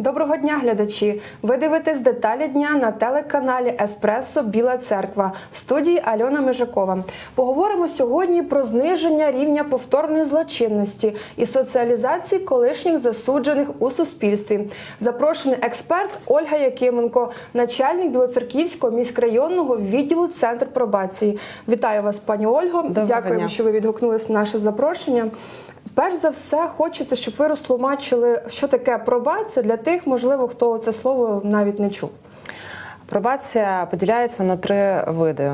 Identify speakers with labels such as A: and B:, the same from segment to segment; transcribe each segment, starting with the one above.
A: Доброго дня, глядачі! Ви дивитесь деталі дня на телеканалі Еспресо Біла Церква в студії Альона Межакова. Поговоримо сьогодні про зниження рівня повторної злочинності і соціалізації колишніх засуджених у суспільстві. Запрошений експерт Ольга Якименко, начальник Білоцерківського міськрайонного відділу Центр пробації. Вітаю вас, пані Ольго.
B: Доброго
A: Дякуємо,
B: дня.
A: що ви відгукнулись на наше запрошення. Перш за все, хочеться, щоб ви розтлумачили, що таке пробація для тих, можливо, хто це слово навіть не чув.
B: Пробація поділяється на три види.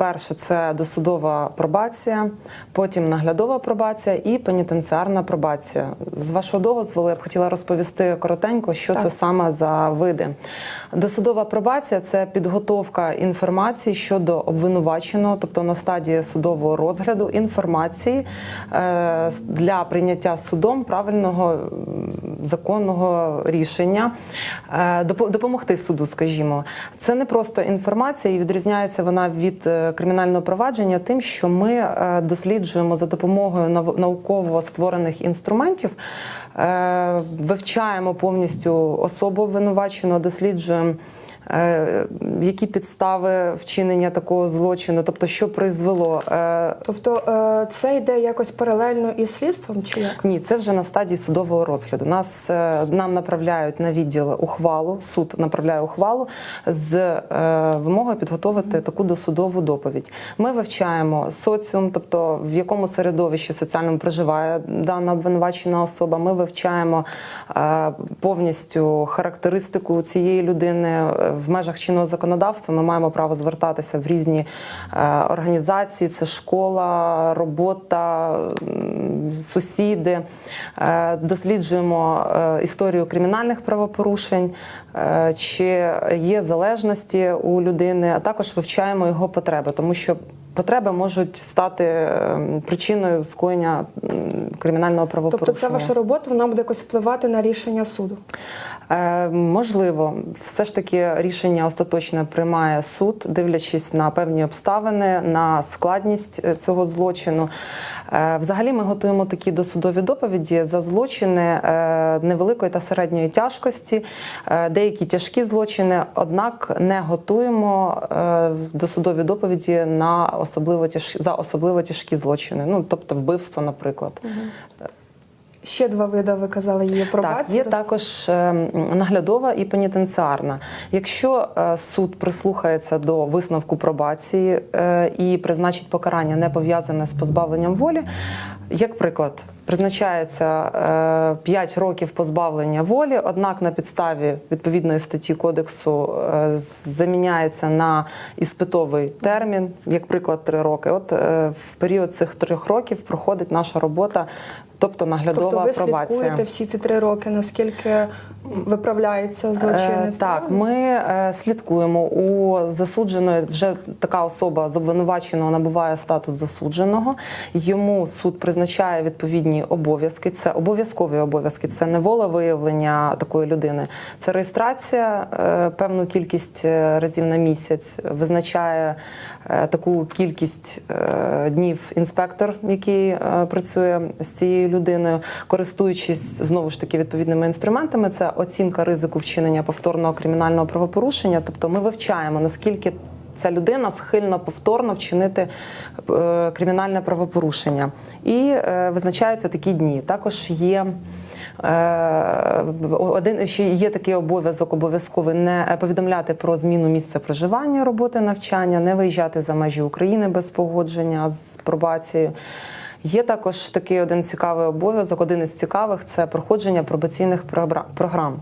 B: Перше це досудова пробація, потім наглядова пробація і пенітенціарна пробація. З вашого дозволу я б хотіла розповісти коротенько, що
A: Так.
B: це саме за види. Досудова пробація це підготовка інформації щодо обвинуваченого, тобто на стадії судового розгляду інформації е, для прийняття судом правильного законного рішення, е, допомогти суду, скажімо. Це не просто інформація, і відрізняється вона від е, кримінального провадження тим, що ми е, досліджуємо за допомогою науково створених інструментів, е, вивчаємо повністю особу обвинуваченого, досліджуємо. Е, Які підстави вчинення такого злочину, тобто що призвело е,
A: Тобто е, це йде якось паралельно із слідством, чи як?
B: ні, це вже на стадії судового розгляду. Нас нам направляють на відділ ухвалу. Суд направляє ухвалу з вимогою підготовити таку досудову доповідь. Ми вивчаємо соціум, тобто в якому середовищі соціальному проживає дана обвинувачена особа. Ми вивчаємо повністю характеристику цієї людини в межах чинного законодавства. Ми маємо право звертатися в різні е, організації. Це школа, робота, сусіди. Е, Досліджуємо е, історію кримінальних правопорушень, чи є залежності у людини, а також вивчаємо його потреби, тому що. Потреби можуть стати е, причиною скоєння кримінального правопорушення.
A: Тобто, це ваша робота, вона буде якось впливати на рішення суду.
B: Е, Можливо, все ж таки рішення остаточне приймає суд, дивлячись на певні обставини, на складність е, цього злочину. Е, Взагалі, ми готуємо такі досудові доповіді за злочини невеликої та середньої тяжкості, деякі тяжкі злочини, однак не готуємо досудові доповіді на особливо тяж... за особливо тяжкі злочини, ну тобто вбивство, наприклад.
A: Ще два види ви казали є пробація.
B: Так, є також е, наглядова і пенітенціарна. Якщо е, суд прислухається до висновку пробації е, і призначить покарання не пов'язане з позбавленням волі, як приклад, призначається 5 років позбавлення волі, однак на підставі відповідної статті кодексу е, заміняється на іспитовий термін, як приклад 3 роки. От е, в період цих трьох років проходить наша робота, тобто наглядова
A: Тобто ви
B: пробація.
A: слідкуєте всі ці три роки, наскільки виправляється злочинець?
B: Е, так, ми е, слідкуємо у засудженої. Вже така особа з обвинуваченого набуває статус засудженого. Йому суд призначає відповідні обов'язки. Це обов'язкові обов'язки. Це не волевиявлення такої людини. Це реєстрація е, певну кількість разів на місяць. Визначає таку кількість днів інспектор, який працює з цією людиною, користуючись знову ж таки відповідними інструментами. Це оцінка ризику вчинення повторного кримінального правопорушення. Тобто ми вивчаємо наскільки. Ця людина схильна повторно вчинити е, кримінальне правопорушення, і е, визначаються такі дні. Також є е, один ще є такий обов'язок обов'язковий не повідомляти про зміну місця проживання, роботи, навчання, не виїжджати за межі України без погодження з пробацією. Є також такий один цікавий обов'язок, один із цікавих це проходження пробаційних програ- програм.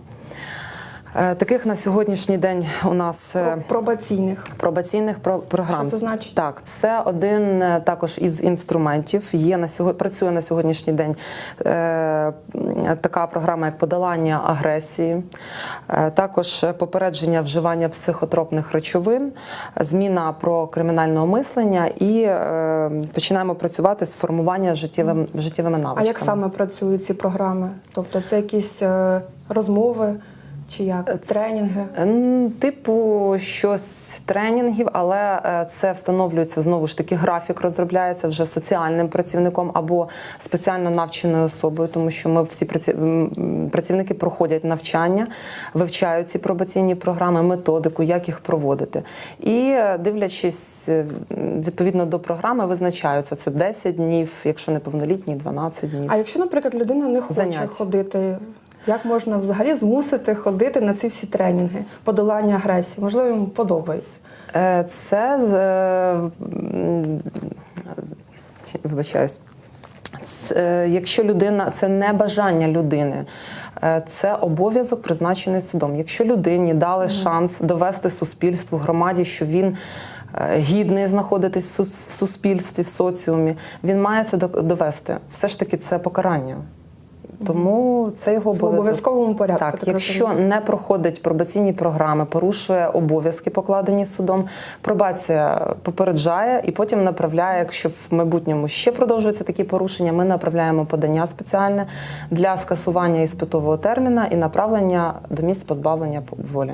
B: Е, Таких на сьогоднішній день у нас е,
A: пробаційних.
B: пробаційних про- програм.
A: Що це значить?
B: Так, це один е, також із інструментів. Є на сьогодні працює на сьогоднішній день е, така програма, як подолання агресії, е, також попередження вживання психотропних речовин, зміна про кримінального мислення і е, починаємо працювати з формування життєвим, життєвими навичками.
A: А як саме працюють ці програми? Тобто це якісь е, розмови Чи як? Тренінги?
B: Типу, щось тренінгів, але е, це встановлюється знову ж таки. Графік розробляється вже соціальним працівником або спеціально навченою особою, тому що ми всі праці- працівники проходять навчання, вивчають ці пробаційні програми, методику, як їх проводити. І е, дивлячись е, відповідно до програми, визначаються це 10 днів, якщо неповнолітні, 12 днів.
A: А якщо, наприклад, людина не хоче
B: Занять.
A: ходити, як можна взагалі змусити ходити на ці всі тренінги, подолання агресії? Можливо, йому подобається.
B: Е, Це з е, вибачаюсь. Це, е, якщо людина це не бажання людини, це обов'язок призначений судом. Якщо людині дали шанс довести суспільству, громаді, що він гідний знаходитись в суспільстві, в соціумі, він має це довести. Все ж таки, це покарання. Тому це його
A: Це в обов'язковому порядку.
B: Так,
A: так
B: якщо
A: розумію.
B: не проходить пробаційні програми, порушує обов'язки, покладені судом, пробація попереджає і потім направляє. Якщо в майбутньому ще продовжуються такі порушення, ми направляємо подання спеціальне для скасування іспитового терміна і направлення до місць позбавлення волі.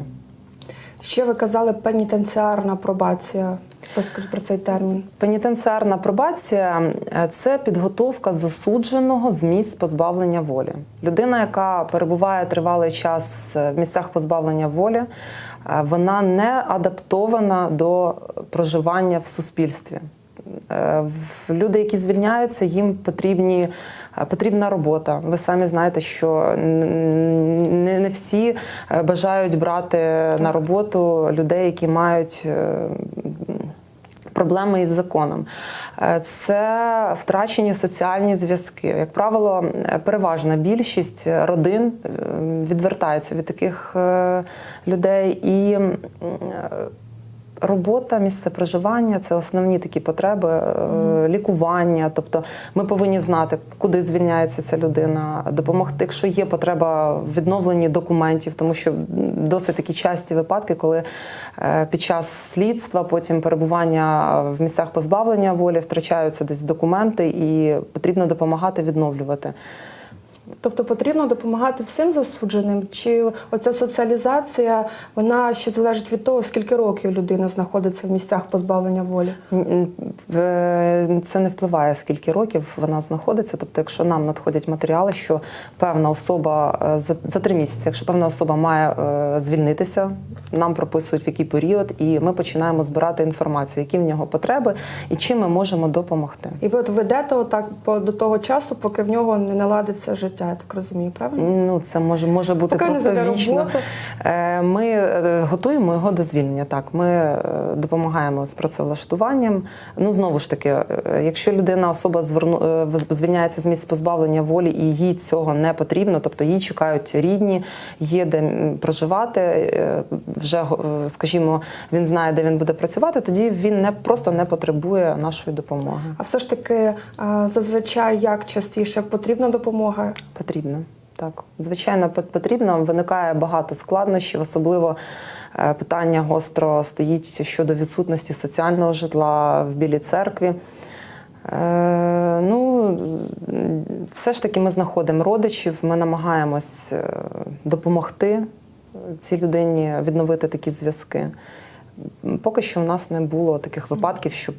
A: ще ви казали пенітенціарна пробація. Розкажіть про цей термін.
B: Пенітенціарна пробація е, це підготовка засудженого з місць позбавлення волі. Людина, яка перебуває тривалий час е, в місцях позбавлення волі, е, вона не адаптована до проживання в суспільстві. Люди, які звільняються, їм потрібні, потрібна робота. Ви самі знаєте, що не, не всі е, бажають брати на роботу людей, які мають е, проблеми із законом. Е, Це втрачені соціальні зв'язки. Як правило, е, переважна більшість родин е, відвертається від таких е, людей і. Робота, місце проживання це основні такі потреби, е, лікування. Тобто ми повинні знати, куди звільняється ця людина, допомогти, якщо є потреба в відновленні документів, тому що досить такі часті випадки, коли е, під час слідства, потім перебування в місцях позбавлення волі втрачаються десь документи, і потрібно допомагати відновлювати.
A: Тобто потрібно допомагати всім засудженим, чи оця соціалізація вона ще залежить від того, скільки років людина знаходиться в місцях позбавлення волі.
B: Е, Це не впливає, скільки років вона знаходиться. Тобто, якщо нам надходять матеріали, що певна особа е, за, три місяці, якщо певна особа має е, звільнитися, нам прописують в який період, і ми починаємо збирати інформацію, які в нього потреби і чим ми можемо допомогти.
A: І ви от ведете отак до того часу, поки в нього не наладиться життя, я так розумію, правильно?
B: Ну, це може, може бути
A: Поки
B: просто вічно. Е, Ми е, готуємо його до звільнення. Так, ми е, допомагаємо з працевлаштуванням. Ну знову ж таки, якщо людина особа зверну звільняється з місць позбавлення волі і їй цього не потрібно, тобто її чекають рідні, є де проживати. Вже скажімо, він знає, де він буде працювати. Тоді він не просто не потребує нашої допомоги.
A: А все ж таки, зазвичай як частіше потрібна допомога?
B: Потрібно. Так, звичайно, потрібно. Виникає багато складнощів, особливо е, питання гостро стоїть щодо відсутності соціального житла в Білій церкві. Е, ну, все ж таки ми знаходимо родичів, ми намагаємось е, допомогти цій людині відновити такі зв'язки. Поки що в нас не було таких випадків, щоб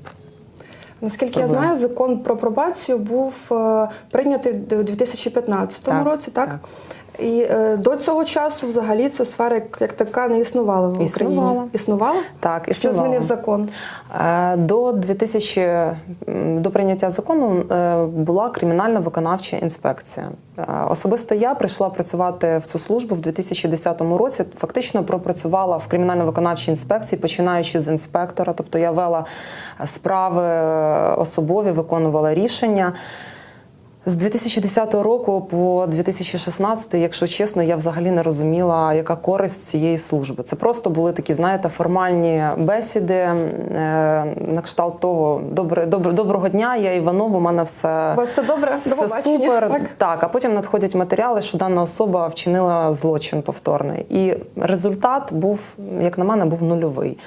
A: Наскільки я знаю, закон про пробацію був е, прийнятий у 2015
B: Так,
A: році, так?
B: так.
A: І е, до цього часу взагалі ця сфера як, як така не існувала в Україні.
B: Існувала.
A: Існувала?
B: так
A: Що змінив закон?
B: Е, До 2000, м, до прийняття закону е, була кримінальна виконавча інспекція. Е, Особисто я прийшла працювати в цю службу в 2010 році. Фактично пропрацювала в кримінально-виконавчій інспекції, починаючи з інспектора. Тобто я вела справи особові, виконувала рішення. З 2010 року по 2016, якщо чесно, я взагалі не розуміла, яка користь цієї служби. Це просто були такі, знаєте, формальні бесіди е, на кшталт того, добре, добре, доброго дня, я Іванов, у мене все,
A: У вас все добре?
B: Все супер.
A: Так?
B: а потім надходять матеріали, що дана особа вчинила злочин повторний. І результат був, як на мене, був нульовий.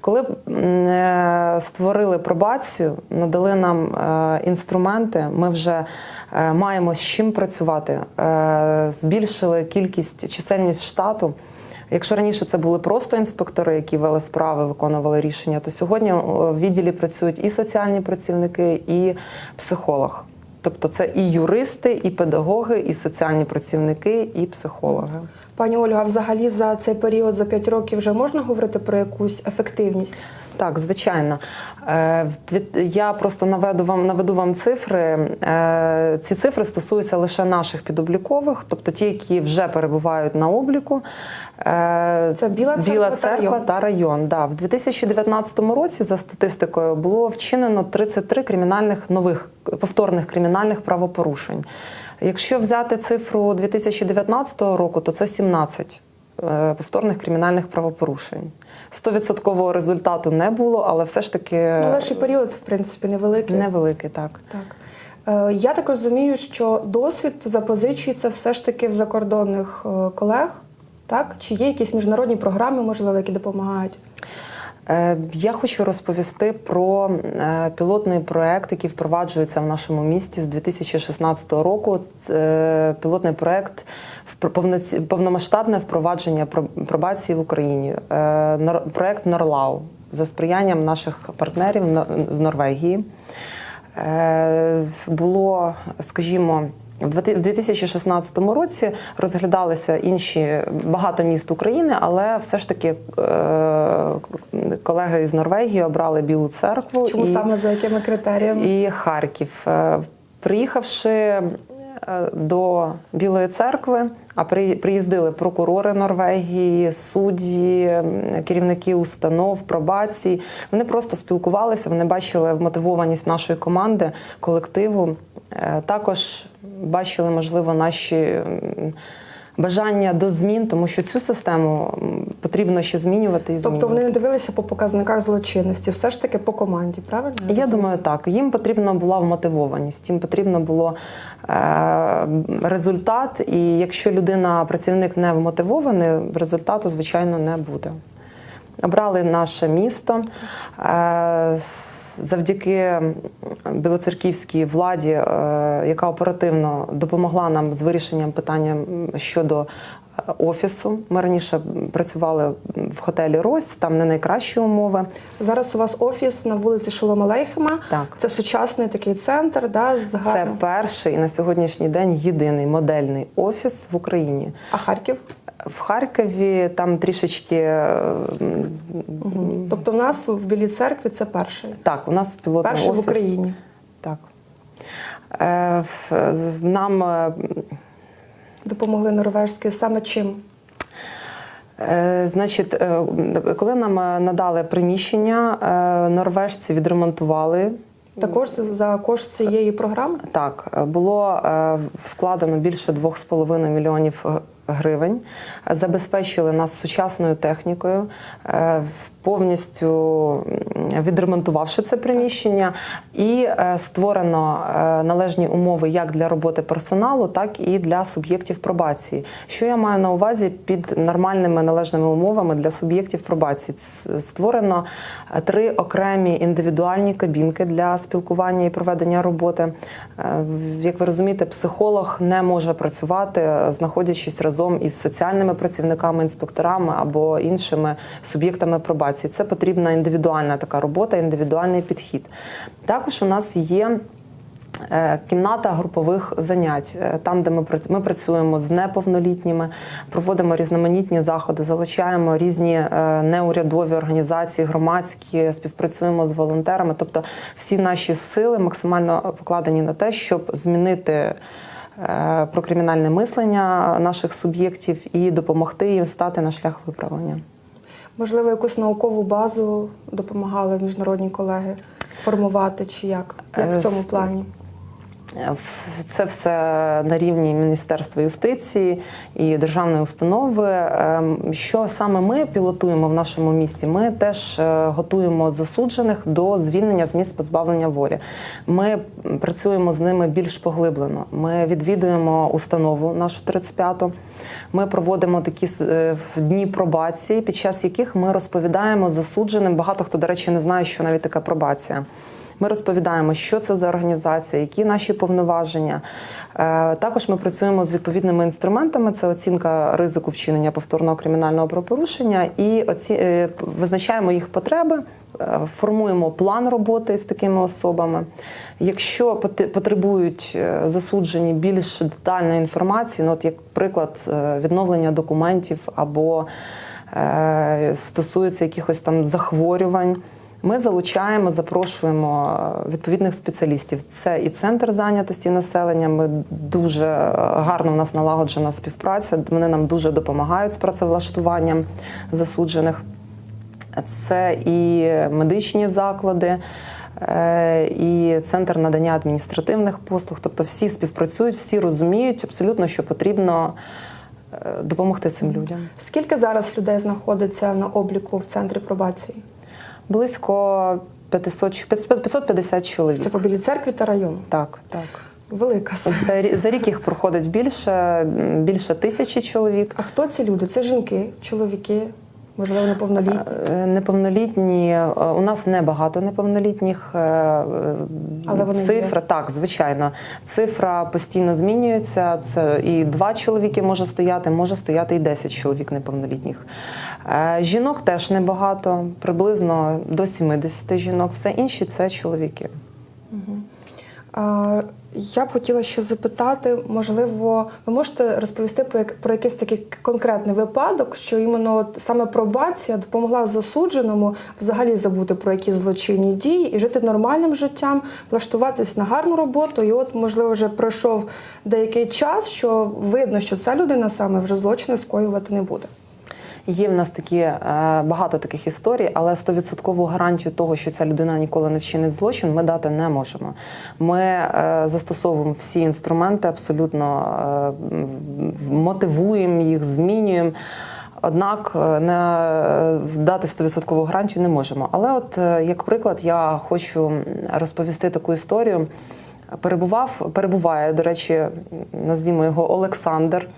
B: Коли е, створили пробацію, надали нам е, інструменти, ми вже маємо з чим працювати, е, збільшили кількість, чисельність штату. Якщо раніше це були просто інспектори, які вели справи, виконували рішення, то сьогодні в відділі працюють і соціальні працівники, і психолог. Тобто це і юристи, і педагоги, і соціальні працівники, і психологи.
A: Пані Олю, а взагалі за цей період за 5 років вже можна говорити про якусь ефективність?
B: Так, звичайно. Е, Я просто наведу вам наведу вам цифри. Е, Ці цифри стосуються лише наших підоблікових, тобто ті, які вже перебувають на обліку. Е,
A: Це Біла Церква та
B: Церква
A: район.
B: та район. Да. В 2019 році, за статистикою, було вчинено 33 кримінальних нових повторних кримінальних правопорушень. Якщо взяти цифру 2019 року, то це 17 е, повторних кримінальних правопорушень. Стовідсоткового результату не було, але все ж таки
A: Наш ж і період, в принципі, невеликий.
B: невеликий так.
A: Так. Е, Я так розумію, що досвід запозичується все ж таки в закордонних е, колег, так? Чи є якісь міжнародні програми, можливо, які допомагають?
B: Е, Я хочу розповісти про е, пілотний проект, який впроваджується в нашому місті з 2016 року. Це пілотний проект повномасштабне впровадження пробації в Україні. Е, Проект Норлау за сприянням наших партнерів з Норвегії. Е, Було, скажімо, в 2016 році розглядалися інші багато міст України, але все ж таки е, колеги з Норвегії обрали Білу церкву
A: Чому
B: і,
A: саме за якими критеріями?
B: і Харків. Е, Приїхавши е, до Білої церкви, а приїздили прокурори Норвегії, судді, керівники установ, пробації. Вони просто спілкувалися, вони бачили вмотивованість нашої команди, колективу. Також бачили, можливо, наші. Бажання до змін, тому що цю систему потрібно ще змінювати і змінювати.
A: Тобто вони не дивилися по показниках злочинності, все ж таки по команді, правильно?
B: Я
A: розумію?
B: думаю, так. Їм потрібна була вмотивованість, їм потрібно було е, результат. І якщо людина, працівник не вмотивований, результату, звичайно, не буде. Обрали наше місто Е, завдяки білоцерківській владі, е, яка оперативно допомогла нам з вирішенням питання щодо е, офісу. Ми раніше працювали в готелі Рось, там не найкращі умови.
A: Зараз у вас офіс на вулиці Шолома Лейхема.
B: Так.
A: Це сучасний такий центр, да, з
B: Це перший і на сьогоднішній день єдиний модельний офіс в Україні.
A: А Харків?
B: В Харкові там трішечки м,
A: Тобто в нас в Білій церкві це перший.
B: так, у нас пілотний
A: Перший
B: офіс.
A: в Україні.
B: Так. Е, Нам е,
A: Допомогли норвежські саме чим?
B: Значить, коли нам надали приміщення, норвежці відремонтували.
A: Також за кошт цієї програми?
B: Так, було вкладено більше 2,5 мільйонів гривень. Забезпечили нас сучасною технікою, е, повністю відремонтувавши це приміщення, і е, створено е, належні умови як для роботи персоналу, так і для суб'єктів пробації. Що я маю на увазі під нормальними належними умовами для суб'єктів пробації? Створено три окремі індивідуальні кабінки для спілкування і проведення роботи. Як ви розумієте, психолог не може працювати, знаходячись разом із соціальними працівниками, інспекторами або іншими суб'єктами пробації. Це потрібна індивідуальна така робота, індивідуальний підхід. Також у нас є. Е, Кімната групових занять, е, там, де ми ми працюємо з неповнолітніми, проводимо різноманітні заходи, залучаємо різні е, неурядові організації, громадські, співпрацюємо з волонтерами. Тобто, всі наші сили максимально покладені на те, щоб змінити про кримінальне мислення наших суб'єктів і допомогти їм стати на шлях виправлення.
A: Можливо, якусь наукову базу допомагали міжнародні колеги формувати чи як? Як
B: Е,
A: в цьому плані?
B: В- Це все на рівні Міністерства юстиції і державної установи. Ем, Що саме ми пілотуємо в нашому місті? Ми теж е, готуємо засуджених до звільнення з місць позбавлення волі. Ми працюємо з ними більш поглиблено. Ми відвідуємо установу нашу 35-ту. Ми проводимо такі е, дні пробації, під час яких ми розповідаємо засудженим. Багато хто, до речі, не знає, що навіть така пробація. Ми розповідаємо, що це за організація, які наші повноваження. Е, Також ми працюємо з відповідними інструментами: це оцінка ризику вчинення повторного кримінального правопорушення і оці... е, визначаємо їх потреби. е, Формуємо план роботи з такими особами. Якщо потребують засуджені більш детальної інформації, ну от як приклад відновлення документів або стосується якихось там захворювань. Ми залучаємо, запрошуємо е, відповідних спеціалістів. Це і центр зайнятості населення. Ми дуже е, гарно в нас налагоджена співпраця. Вони нам дуже допомагають з працевлаштуванням засуджених. Це і медичні заклади, е, і центр надання адміністративних послуг. Тобто всі співпрацюють, всі розуміють абсолютно, що потрібно допомогти цим людям.
A: Скільки зараз людей знаходиться на обліку в центрі пробації?
B: Близько 500, 550 чоловік.
A: Це по білій церкві та району.
B: Так, так.
A: Велика.
B: За, за рік їх проходить більше, більше тисячі чоловік.
A: А хто ці люди? Це жінки, чоловіки, можливо, неповнолітні.
B: Е, Неповнолітні е, у нас небагато неповнолітніх е,
A: Але вони
B: цифра. Так, звичайно, цифра постійно змінюється. Це і два чоловіки може стояти, може стояти і 10 чоловік неповнолітніх. Е, Жінок теж небагато, приблизно до 70 жінок. Все інші це чоловіки.
A: А, Я б хотіла ще запитати, можливо, ви можете розповісти про, якийсь такий конкретний випадок, що іменно от саме пробація допомогла засудженому взагалі забути про якісь злочинні дії і жити нормальним життям, влаштуватись на гарну роботу. І от, можливо, вже пройшов деякий час, що видно, що ця людина саме вже злочини скоювати не буде.
B: Є в нас такі е, багато таких історій, але стовідсоткову гарантію того, що ця людина ніколи не вчинить злочин, ми дати не можемо. Ми е, застосовуємо всі інструменти, абсолютно е, мотивуємо їх, змінюємо. Однак не дати стовідсоткову гарантію не можемо. Але, от як приклад, я хочу розповісти таку історію. Перебував, перебуває, до речі, назвімо його Олександр,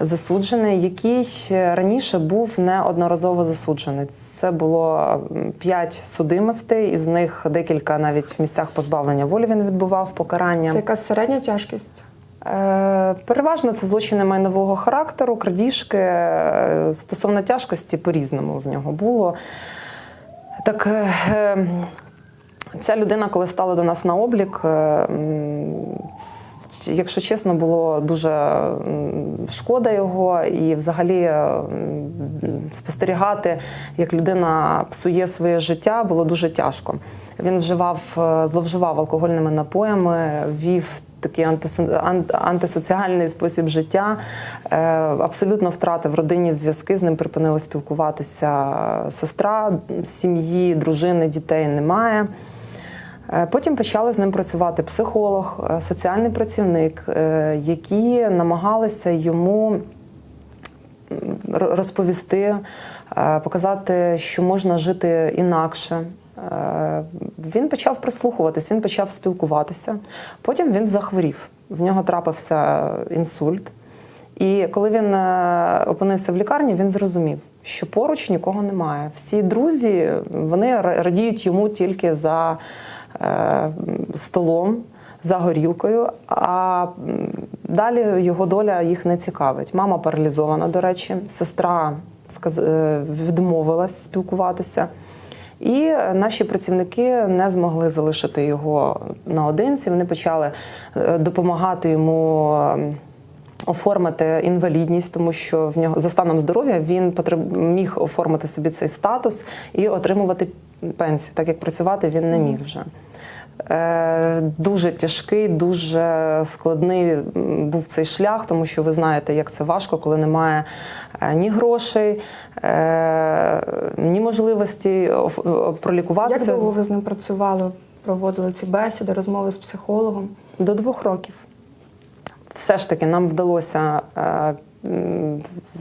B: засуджений, який раніше був неодноразово засуджений. Це було п'ять судимостей, із них декілька навіть в місцях позбавлення волі він відбував покарання.
A: Це якась середня тяжкість.
B: Е, Переважно це злочини майнового характеру, крадіжки. Е, Стосовно тяжкості по-різному в нього було. Так, е, е, ця людина, коли стала до нас на облік, е, якщо чесно, було дуже шкода його, і взагалі е, спостерігати, як людина псує своє життя, було дуже тяжко. Він вживав, е, зловживав алкогольними напоями, вів такий антисо- антисоціальний спосіб життя, абсолютно втратив родинні зв'язки, з ним припинили спілкуватися сестра, сім'ї, дружини, дітей немає. Е, Потім почали з ним працювати психолог, е, соціальний працівник, е, які намагалися йому розповісти, показати, що можна жити інакше. Він почав прислухуватись, він почав спілкуватися. Потім він захворів. В нього трапився інсульт. І коли він опинився в лікарні, він зрозумів, що поруч нікого немає. Всі друзі вони радіють йому тільки за столом, за горілкою. А далі його доля їх не цікавить. Мама паралізована, до речі, сестра е, відмовилась спілкуватися. І наші працівники не змогли залишити його наодинці. Вони почали е, допомагати йому. ем, Оформити інвалідність, тому що в нього за станом здоров'я він потреб... міг оформити собі цей статус і отримувати пенсію, так як працювати він не міг вже. Е, дуже тяжкий, дуже складний був цей шлях, тому що ви знаєте, як це важко, коли немає е, ні грошей, е, ні можливості оф-
A: Як
B: пролікуватися
A: довго ви з ним працювали, проводили ці бесіди, розмови з психологом?
B: до двох років. Все ж таки нам вдалося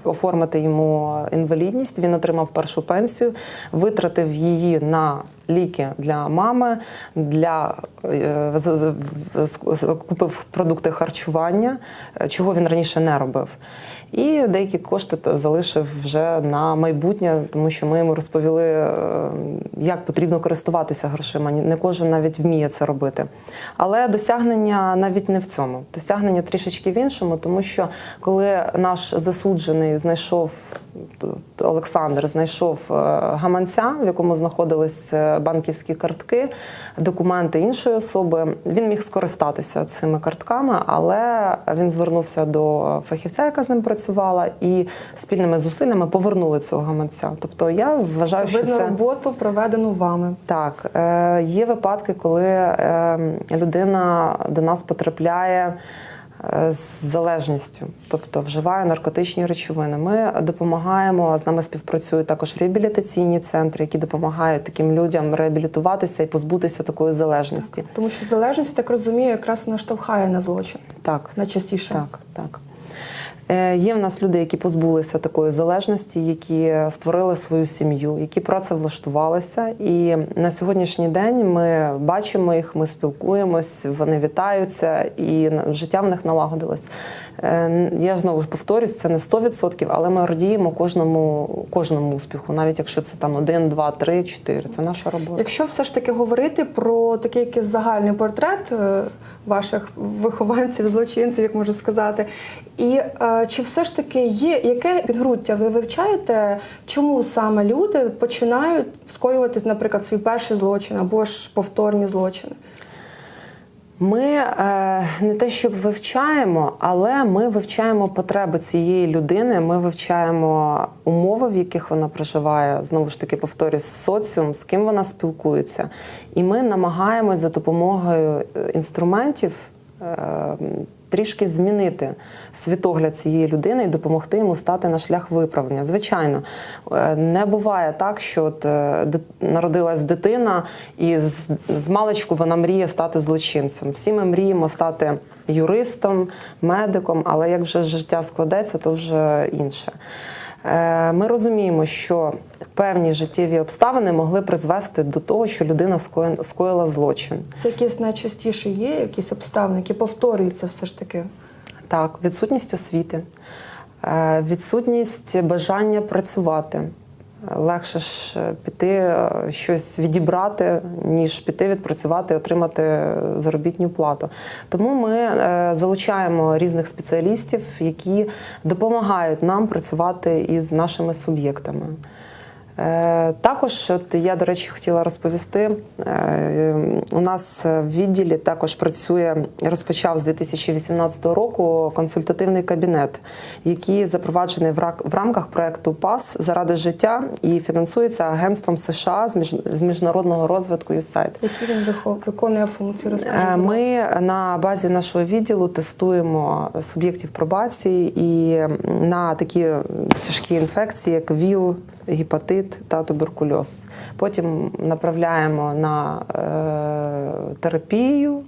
B: оформити йому інвалідність. Він отримав першу пенсію, витратив її на ліки для мами, для е, купив продукти харчування, е, чого він раніше не робив. І деякі кошти залишив вже на майбутнє, тому що ми йому розповіли, е, як потрібно користуватися грошима. Не кожен навіть вміє це робити. Але досягнення навіть не в цьому. Досягнення трішечки в іншому, тому що коли наш засуджений знайшов Олександр, знайшов е, гаманця, в якому знаходились е, банківські картки, документи іншої особи, він міг скористатися цими картками, але він звернувся до фахівця, яка з ним працювала, і спільними зусиллями повернули цього гаманця. Тобто я вважаю, що
A: Видно
B: це
A: роботу, проведену вами.
B: так, е, є випадки, коли е, людина до нас потрапляє з залежністю, тобто вживає наркотичні речовини. Ми допомагаємо, з нами співпрацюють також реабілітаційні центри, які допомагають таким людям реабілітуватися і позбутися такої залежності.
A: Тому що залежність, так розумію, якраз наштовхає на злочин
B: Так,
A: найчастіше.
B: Так, так. Е, Є в нас люди, які позбулися такої залежності, які створили свою сім'ю, які працевлаштувалися. І на сьогоднішній день ми бачимо їх, ми спілкуємось, вони вітаються, і життя в них налагодилось. Е, Я знову ж повторюсь, це не 100%, але ми радіємо кожному, кожному успіху, навіть якщо це там один, два, три, чотири. Це наша робота.
A: Якщо все ж таки говорити про такий якийсь загальний портрет е, ваших вихованців, злочинців, як можна сказати, і е, чи все ж таки є яке підґрунтя ви вивчаєте, чому саме люди починають скоювати, наприклад, свій перший злочин або ж повторні злочини?
B: Ми е, не те, щоб вивчаємо, але ми вивчаємо потреби цієї людини. Ми вивчаємо умови, в яких вона проживає. Знову ж таки, повторюсь, соціум, з ким вона спілкується, і ми намагаємось за допомогою е, інструментів. Трішки змінити світогляд цієї людини і допомогти йому стати на шлях виправлення. Звичайно, е, не буває так, що от е, народилась дитина, і з, з маличку вона мріє стати злочинцем. Всі ми мріємо стати юристом, медиком, але як вже життя складеться, то вже інше. Е, Ми розуміємо, що певні життєві обставини могли призвести до того, що людина скоїла злочин.
A: Це якісь найчастіше є, якісь обставини, які повторюються все ж таки.
B: Так, відсутність освіти, е, відсутність бажання працювати. Легше ж е, піти е, щось відібрати, ніж піти відпрацювати, отримати заробітну плату. Тому ми е, залучаємо різних спеціалістів, які допомагають нам працювати із нашими суб'єктами. Е, Також, от я, до речі, хотіла розповісти. е, У нас в відділі також працює, розпочав з 2018 року консультативний кабінет, який запроваджений в рамках проекту ПАС заради життя і фінансується агентством США з між- з міжнародного розвитку USAID.
A: Які він виконує функції? Розкажіть.
B: Е. Ми на базі нашого відділу тестуємо суб'єктів пробації і на такі тяжкі інфекції, як ВІЛ, гепатит та туберкульоз. Потім направляємо на е, терапію,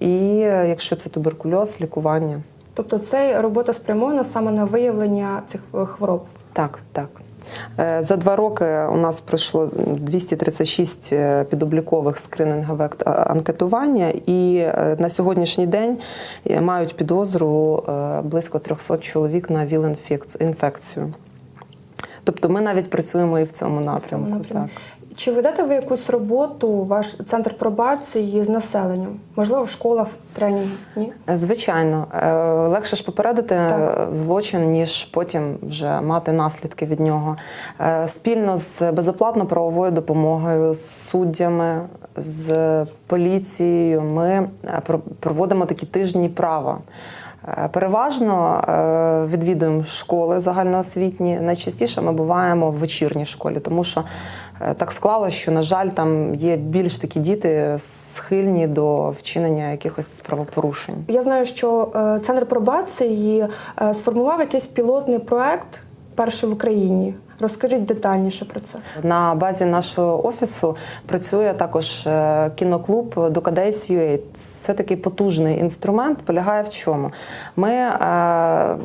B: і е, якщо це туберкульоз, лікування.
A: Тобто це робота спрямована саме на виявлення цих е, хвороб.
B: Так, так. За два роки у нас пройшло 236 е, підоблікових скринингових анкетування, і на сьогоднішній день мають підозру близько 300 чоловік на ВІЛ-інфекцію. Тобто ми навіть працюємо і в цьому напрямку.
A: напрямку.
B: Так.
A: Чи ведете ви якусь роботу, ваш центр пробації з населенням? Можливо, в школах тренінг? Ні?
B: Звичайно, Е, легше ж попередити
A: Так.
B: е, злочин, ніж потім вже мати наслідки від нього. Е, Спільно з безоплатно правовою допомогою, з суддями, з поліцією ми е, про- проводимо такі тижні права. Е, Переважно е, відвідуємо школи загальноосвітні. Найчастіше ми буваємо в вечірній школі, тому що е, так склалося, що, на жаль, там є більш такі діти схильні до вчинення якихось правопорушень.
A: Я знаю, що центр пробації сформував якийсь пілотний проект перший в Україні. Розкажіть детальніше про це.
B: На базі нашого офісу працює також е, кіноклуб Ducadays.ua. Це такий потужний інструмент. Полягає в чому? Ми е,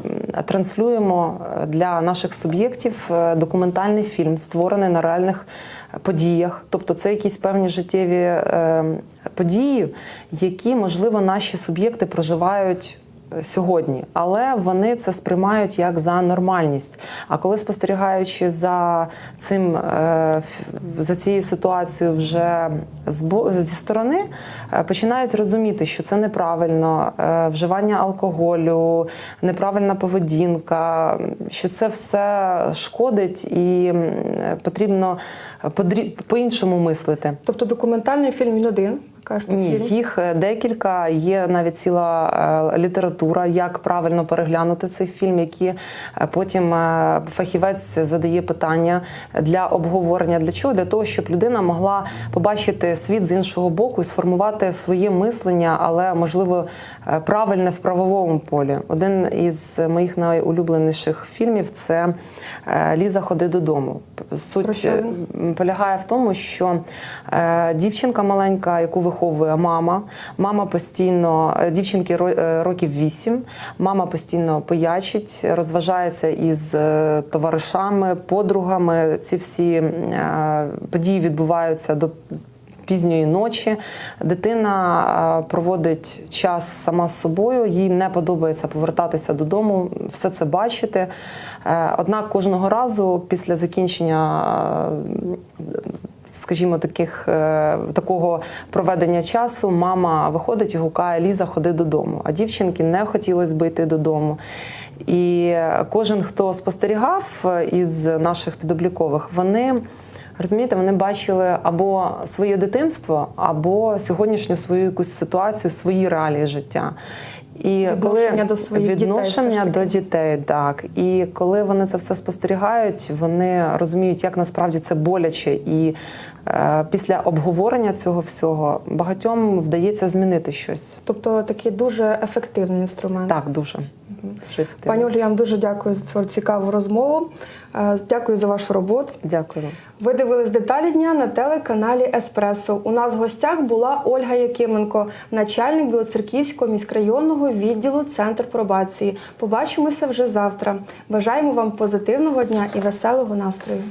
B: транслюємо для наших суб'єктів е, документальний фільм, створений на реальних подіях, тобто це якісь певні життєві е, події, які, можливо, наші суб'єкти проживають. Сьогодні, але вони це сприймають як за нормальність. А коли спостерігаючи за цим е, за цією ситуацією вже зі сторони, е, починають розуміти, що це неправильно, е, вживання алкоголю, неправильна поведінка, що це все шкодить і потрібно подрі- по-іншому мислити.
A: Тобто документальний фільм він один. Ви Кажете,
B: Ні,
A: фільм.
B: їх е, декілька. Є навіть ціла е, література, як правильно переглянути цей фільм, які е, потім фахівець задає питання для обговорення. Для чого? Для того, щоб людина могла побачити світ з іншого боку і сформувати своє мислення, але можливо правильне в правовому полі. Один із моїх найулюбленіших фільмів це Ліза ходи додому. Суть полягає в тому, що дівчинка маленька, яку виховує мама, мама постійно е, дівчинки е, років 8, мама постійно поячить, розважається із е, товаришами, подругами. Ці всі події відбуваються до. Пізньої ночі дитина проводить час сама з собою, їй не подобається повертатися додому, все це бачити. Однак кожного разу після закінчення скажімо, таких, е, такого проведення часу мама виходить і гукає Ліза, ходи додому. А дівчинки не хотілося би йти додому. І кожен, хто спостерігав е, із наших підоблікових, вони. Розумієте, вони бачили або своє дитинство, або сьогоднішню свою якусь ситуацію, свої реалії життя. І
A: Відношення до своїх
B: відношення
A: дітей,
B: до дітей, так. І коли вони це все спостерігають, вони розуміють, як насправді це боляче. І е, після обговорення цього всього багатьом вдається змінити щось.
A: Тобто такий дуже ефективний інструмент.
B: Так, дуже. Дуже ефективно.
A: Пані Ольга, я вам дуже дякую за цю цікаву розмову. Е, Дякую за вашу роботу.
B: Дякую.
A: Ви дивились деталі дня на телеканалі Еспресо. У нас в гостях була Ольга Якименко, начальник Білоцерківського міськрайонного відділу Центр пробації. Побачимося вже завтра. Бажаємо вам позитивного дня і веселого настрою.